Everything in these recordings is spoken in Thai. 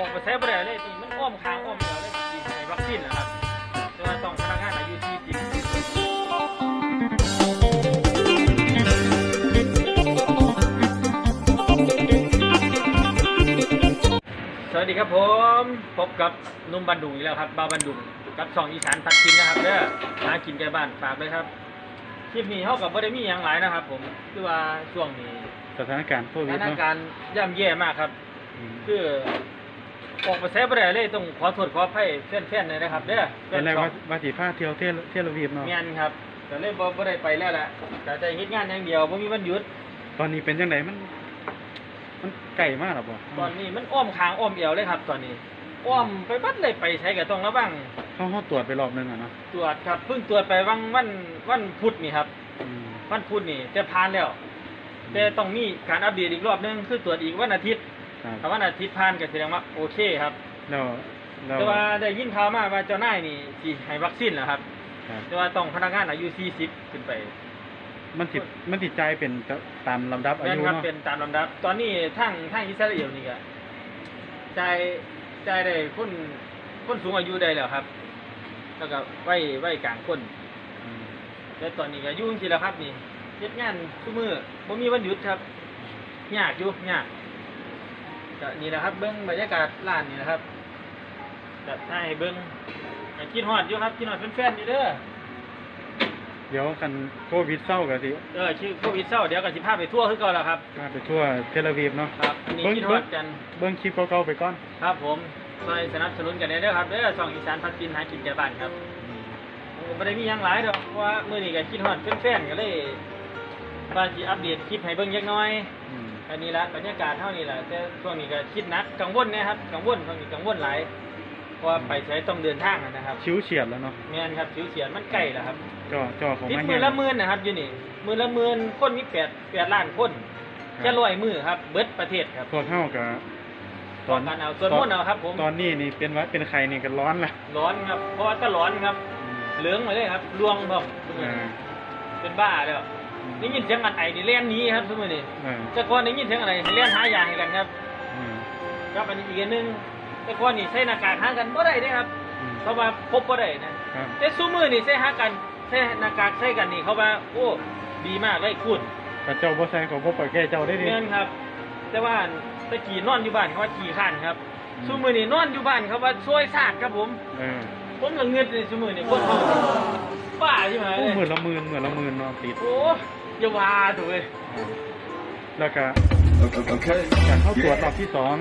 ออกไปใช้บ่ได้เลยนี่มันอ้อมค้างอ้อมเดียวเลยที่ให้วัคซีนนะครับแต่ว่าต้องพนักงานอายุ40สวัสดีครับผมพบกับหนุ่มบันดุงอีกแล้วครับบาวบันดุงกับสองอีสานพัดกินนะครับเด้อหากินใกล้บ้านฝากเลยครับคลิปนี้เท่ากับบ่ได้มีอย่างหลายนะครับ ผมคือว่าช่วงนี้สถานการณ์โคสวิดถานเนาะการณ์ย่ำแย่มากครับอืมคือ ออกไปใช้บ่ได้เลยต้องขอโทษขออภัยแฟนๆเลยนะครับเด้อตอนแรกว่าว่าสิพาเที่ยวเที่ยวเที่ยววีบเนาะงานครับแต่เลยบ่บ่ได้ไปแล้วแหละแต่ได้เฮ็ดงานอย่างเดียวบ่มีวันหยุด ตอนนี้เป็นจังไดมัน มันไกลมากหรอบ่ตอนนี้มันอ้อมค้างอ้อมเอวเลยครับ ตอนนี้ อ้อมไปบัดเลยไปใช้ก็ต้องระวังเขาเขาตรวจไปรอบนึงอะเนาะตรวจครับเพิ่งตรวจไปวันวันวันพุธนี่ครับอืมวันพุธนี่จะผ่านแล้วแต่ต้องมีการอัปเดตอีกรอบนึงคือตรวจอีกวันอาทิตย์ ครับถ้าวันอาทิตย์ผ่านก็แสดงว่าโอเคครับแล้วแล้วแต่ว่าได้ยินข่าวมาว่าเจ้านายนี่สิให้วัคซีนแล้วครับ ครับแต่ว่าต้องพนักงานอายุ40ขึ้นไปมันติดมันติดใจเป็นตามลำดับอานั่นยุครับเนาะเป็นตามลำดับ ตอนนี้ทางทางอิสราเอลนี่ก็จ่ายจ่ายได้คนคนสูงอายุได้แล้วครับ แล้วก็ไว้ไว้กลางคน อืมแล้วตอนนี้ก็ยุ่งสิแล้วครับนี่เฮ็ดงานทุกมือบ่มีวันหยุดครับยากอยู่ยาก ก็นี่แหละครับเบิ่งบรรยากาศร้านนี่นะครับก็ถ้าให้เบิ่งก็คิดฮอดอยู่ครับคิดฮอดแฟนๆอยู่เด้อเดี๋ยวคันโควิดเศร้าก็สิเออชื่อโควิดเศร้าเดี๋ยวก็สิพาไปทั่วคือเก่าแล้วครับ พาไปทั่วเทลอาวีฟเนาะครับอันนี้เบิ่งคิดฮเบิ่องดกัน เบิ่งคลิปเก่าๆไปก่อนครับผมซอยสนับสนุนกันได้เด้อครับเด้อช่องอีสานพัดกินหากินแก่บ้านครับอืมผมบ่ได้มีหยังหลายดอกเพราะว่ามื้อนี้ก็คิดฮอดแฟนๆก็เลย ว่าสิอัปเดตคลิปให้เบิ่งจักหน่อยอืมอันนี้ละบรรยากาศเท่านี้แหละแต่ช่วงนี้ก็คิดหนักกังวลนะครับกังวลช่วงนี้กังวลหลายเพราะว่าไปใช้ต้องเดินทางอะนะครับชิวเฉียดแล้วเนาะแม่นครับชิวเฉียนมันใกล้แล้วครับจ่อจ่อของติดมามืเฮีอยละหมื่นนะครับอยู่นี่มือละหมื่นคนมีแปดแปดล้านคนแค่ร้อยมือครับ เบิดประเทศครับ พวกเฮาก็ตอนการเอาส่วนมนต์เอาครับผม ตอนนี้นี่เป็นหวัดเป็นไข้นี่ก็ร้อนละร้อนครับ เพราะว่าก็ร้อนครับอืมเหลืองมาเลยครับรวงบ่มอ่า เป็นบ้าแล้วอืม ได้ยินเสียงอันไอนี่เล่นหนี้ครับทุกมื้อนี้อ่าแต่ก่อนได้ยินเสียงอะไรเล่นหายาให้กันครับอืมครับอันนี้อีกอันหนึงแต่ก่อนนี่ใส่หน้ากากหากันบ่ได้เด้ครับอืมเขาว่าพบบ่ได้นะ ครับแต่ซูมือนี่ใส่หากันใส่หน้ากากใส่กันนี่เขาว่าโอ้ดีมากเลยคุณกับเจ้าบ่ใส่ของบ่ปล่อยแก่เจ้าได้ดิเงินครับ แต่ว่าตะกี้นอนอยู่บ้านเขาว่าขี่ข้านครับอืมซูมือนี่นอนอยู่บ้านเขาว่าซวยซากครับผม เออ ผมก็เงินในซูมือนี่คนเขาบ้าใช่ไหมโอ้หมื่นละหมื่นหมื่นละหมื่นเนาะติดโอ้อย่าว่าถูกเลยอ่าแล้วก็ Okay. การเข้าตรวจรอบที่สอง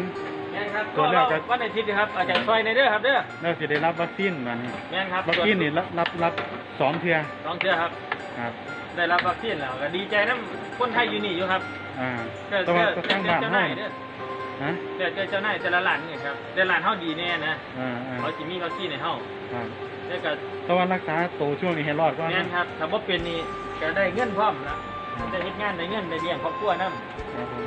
แม่นครับตัวแรกก็วันอาทิตย์นะครับอาจารย์ซอยในเด้อครับเด้อแล้วสิได้รับวัคซีนมานี่แม่นครับวัคซีนนี่รับรับรับสองเทื่อสองเทื่อครับครับ ได้รับวัคซีนแล้วก็ดีใจน้ำคนไทยอยู่นี่อยู่ครับ อ่าเจ้าแต่ว่าก็เจ้าข้างบ้านเจ้าเฮาหน้ายเด้อ ฮะเจ้าเจ้าเจ้านายแต่ละร้านนี่ครับแต่ร้านเฮาดีแน่นะอ่าอ่าเขาสิมีวัคซีนให้เฮาครับแล้วก็แต่ว่ารักษาตัวช่วงนี้ให้รอดก่อนแม่นครับถ้าบ่เป็นนี่ก็ได้เงินพร้อมนะได้เฮ็ดงานได้เงินได้เลี้ยงครอบครัวนำครับผม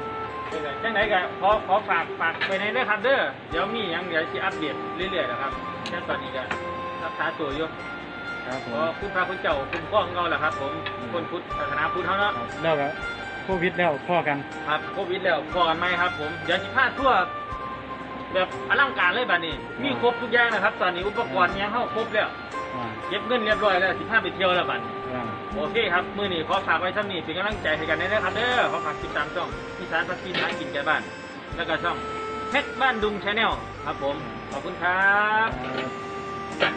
จังไดก็ขอขอฝากฝากไปในเด้อครับเด้อเดี๋ยวมีหยังเดี๋ยวสิอัปเดตเรื่อยๆนะครับแต่ตอนนี้ก็รักษาตัวอยู่ครับผขอมคุณพระคุณเจ้าคุ้มครองเราแหละครับ ผมคนพุทธศาสนาพุทธเฮาเนาะครับแล้วก็ โควิดแล้วพ่อกัน ครับโควิดแล้วพอกันไหมครับ ผมเดี๋ยวสิพาทั่วแบบอลังการเลยบัดนี้ มีครบทุกอย่างนะครับ ตอนนี้อุปกรณ์หยังเฮาครบแล้วอ่าเก็บเงินเรียบร้อยแล้วสิพาไปเที่ยวแล้วบัดนี้อ่าโอเคครับมื้อนี้ขอฝากไว้เท่านี้เป็นกำลังใจให้กันได้นะครับเด้อขอฝากติดตามช่องอีสานพักกินร้านกินแก่บ้าน แล้วก็ช่องเพชรบ้านดุงชาแนลครับ ผมขอบคุณครับครับ